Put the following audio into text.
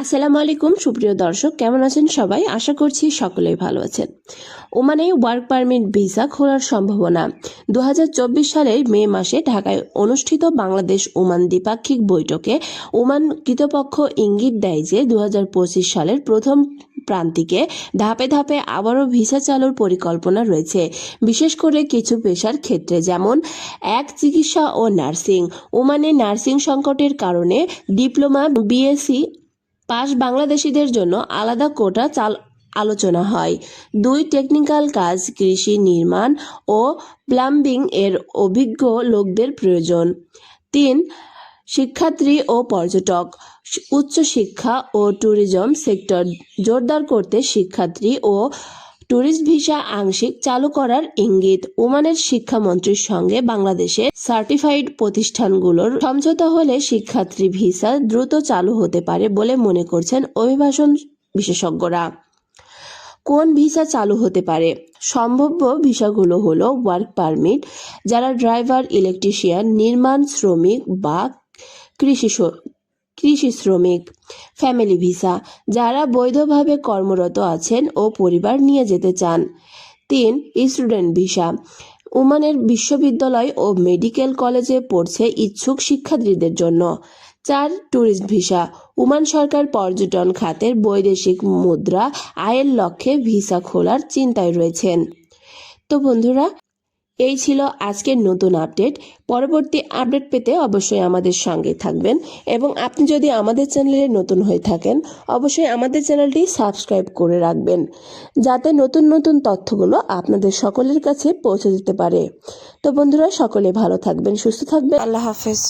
আসসালামু আলাইকুম, সুপ্রিয় দর্শক, কেমন আছেন সবাই? আশা করছি সকলেই ভালো আছেন। ওমানে ওয়ার্ক পারমিট ভিসা খোলার সম্ভাবনা। দু হাজার চব্বিশ সালের মে মাসে ঢাকায় অনুষ্ঠিত বাংলাদেশ ওমান দ্বিপাক্ষিক বৈঠকে ওমান কৃতপক্ষ ইঙ্গিত দেয় যে দু হাজার পঁচিশ সালের প্রথম প্রান্তিকে ধাপে ধাপে আবারও ভিসা চালুর পরিকল্পনা রয়েছে। বিশেষ করে কিছু পেশার ক্ষেত্রে যেমন এক চিকিৎসা ও নার্সিং। ওমানে নার্সিং সংকটের কারণে ডিপ্লোমা, বিএসসি পাস বাংলাদেশিদের জন্য আলাদা কোটা চাল আলোচনা হয়। দুই টেকনিক্যাল কাজ, কৃষি নির্মাণ ও প্লাম্বিং এর অভিজ্ঞ লোকদের প্রয়োজন। তিন, শিক্ষার্থী ও পর্যটক, উচ্চশিক্ষা ও ট্যুরিজম সেক্টর জোরদার করতে শিক্ষার্থী ও ট্যুরিস্ট ভিসা আংশিক চালু করার ইঙ্গিত ওমানের শিক্ষামন্ত্রীর সঙ্গে বাংলাদেশের সার্টিফাইড প্রতিষ্ঠানগুলোর সমঝোতা হলে শিক্ষার্থী ভিসা দ্রুত চালু হতে পারে বলে মনে করছেন অভিবাসন বিশেষজ্ঞরা। কোন ভিসা চালু হতে পারে? সম্ভাব্য ভিসাগুলো হলো ওয়ার্ক পারমিট, যারা ড্রাইভার, ইলেকট্রিশিয়ান, নির্মাণ শ্রমিক বা কৃষি কৃষি শ্রমিক ফ্যামিলি ভিসা যারা বৈধভাবে কর্মরত আছেন ও পরিবার নিয়ে যেতে চান। তিন স্টুডেন্ট ভিসা ওমানের বিশ্ববিদ্যালয় ও মেডিকেল কলেজে পড়ছে ইচ্ছুক শিক্ষার্থীদের জন্য। চার ট্যুরিস্ট ভিসা ওমান সরকার পর্যটন খাতের বৈদেশিক মুদ্রা আয়ের লক্ষ্যে ভিসা খোলার চিন্তায় রয়েছেন। তো বন্ধুরা এই ছিল আজকের নতুন আপডেট। পরবর্তী আপডেট পেতে অবশ্যই আমাদের সঙ্গে থাকবেন এবং আপনি যদি আমাদের চ্যানেলে নতুন হয়ে থাকেন, অবশ্যই আমাদের চ্যানেলটি সাবস্ক্রাইব করে রাখবেন, যাতে নতুন নতুন তথ্যগুলো আপনাদের সকলের কাছে পৌঁছে দিতে পারে। তো বন্ধুরা, সকলে ভালো থাকবেন, সুস্থ থাকবেন। আল্লাহ হাফেজ।